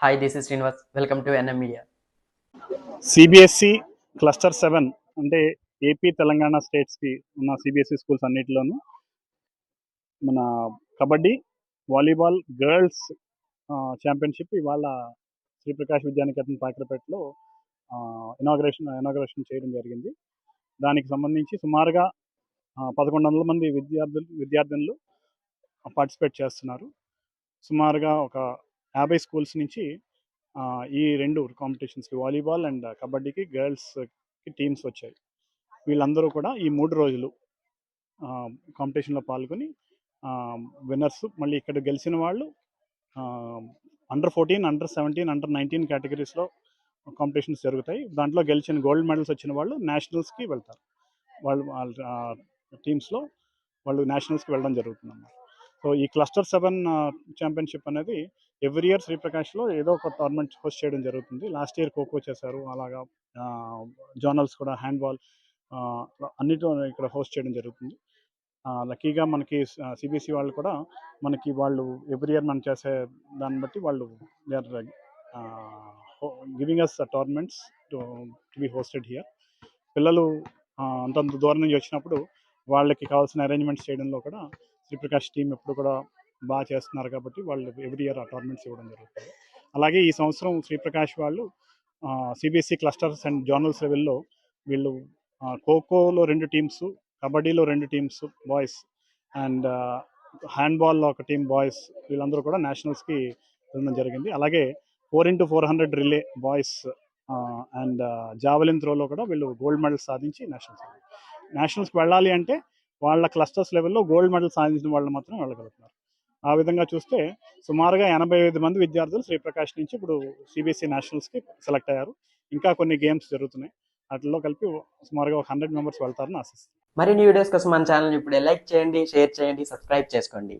Hi this is Srinivas welcome to NM media CBSE cluster seven అంటే AP Telangana స్టేట్స్కి ఉన్న CBSE schools అన్నిటిలోనూ మన కబడ్డీ వాలీబాల్ గర్ల్స్ ఛాంపియన్షిప్ ఇవాళ శ్రీప్రకాష్ విద్యానికేతన్ పాకిరపేటలో ఇనాగ్రేషన్ ఇనాగ్రేషన్ చేయడం జరిగింది. దానికి సంబంధించి సుమారుగా పదకొండు వందల మంది విద్యార్థులు విద్యార్థినులు పార్టిసిపేట్ చేస్తున్నారు. సుమారుగా ఒక యాభై స్కూల్స్ నుంచి ఈ రెండు కాంపిటీషన్స్కి వాలీబాల్ అండ్ కబడ్డీకి గర్ల్స్కి టీమ్స్ వచ్చాయి. వీళ్ళందరూ కూడా ఈ మూడు రోజులు కాంపిటీషన్లో పాల్గొని విన్నర్స్ మళ్ళీ ఇక్కడ గెలిచిన వాళ్ళు under fourteen under seventeen under nineteen కేటగిరీస్లో competitions జరుగుతాయి. దాంట్లో గెలిచిన గోల్డ్ మెడల్స్ వచ్చిన వాళ్ళు నేషనల్స్కి వెళ్తారు. వాళ్ళు వాళ్ళ టీమ్స్లో వాళ్ళు నేషనల్స్కి వెళ్ళడం జరుగుతుంది అన్నమాట సో ఈ క్లస్టర్ సెవెన్ ఛాంపియన్షిప్ అనేది ఎవ్రీ ఇయర్ శ్రీప్రకాష్లో ఏదో ఒక టోర్నమెంట్ హోస్ట్ చేయడం జరుగుతుంది. లాస్ట్ ఇయర్ ఖోఖో చేశారు. అలాగా జోనల్స్ కూడా హ్యాండ్బాల్ అన్నిటిలో ఇక్కడ హోస్ట్ చేయడం జరుగుతుంది. లక్కీగా మనకి సిబిఎస్ఈ వాళ్ళు కూడా మనకి వాళ్ళు ఎవ్రీ ఇయర్ మనం చేసే దాన్ని బట్టి వాళ్ళు they are giving us tournaments to be hosted here. పిల్లలు అంతంత దూరం నుంచి వచ్చినప్పుడు వాళ్ళకి కావాల్సిన అరేంజ్మెంట్స్ చేయడంలో కూడా శ్రీప్రకాష్ టీం ఎప్పుడు కూడా బాగా చేస్తున్నారు కాబట్టి వాళ్ళు ఎవ్రీ ఇయర్ ఆ టోర్నమెంట్స్ ఇవ్వడం జరుగుతుంది. అలాగే ఈ సంవత్సరం శ్రీప్రకాష్ వాళ్ళు సిబిఎస్ఈ క్లస్టర్స్ అండ్ జోనల్స్ లెవెల్లో వీళ్ళు ఖోఖోలో రెండు టీమ్స్ కబడ్డీలో రెండు టీమ్స్ బాయ్స్ అండ్ హ్యాండ్బాల్లో ఒక టీం బాయ్స్ వీళ్ళందరూ కూడా నేషనల్స్కి వెళ్ళడం జరిగింది. అలాగే four into four hundred relay boys and javelin త్రోలో కూడా వీళ్ళు గోల్డ్ మెడల్ సాధించి నేషనల్స్ నేషనల్స్కి వెళ్ళాలి అంటే వాళ్ళ క్లస్టర్స్ లెవెల్లో గోల్డ్ మెడల్ సాధించిన వాళ్ళు మాత్రం వెళ్ళగలుగుతున్నారు. ఆ విధంగా చూస్తే సుమారుగా ఎనభై ఐదు మంది విద్యార్థులు శ్రీప్రకాష్ నుంచి ఇప్పుడు సిబిఎస్ఈ నేషనల్స్కి సెలెక్ట్ అయ్యారు. ఇంకా కొన్ని గేమ్స్ జరుగుతున్నాయి. వాటిల్లో కలిపి సుమారుగా ఒక హండ్రెడ్ మెంబర్స్ వెళ్తారని ఆశిస్తున్నాను మరిన్ని వీడియోస్ కోసం మన ఛానల్ ఇప్పుడే లైక్ చేయండి షేర్ చేయండి సబ్స్క్రైబ్ చేసుకోండి.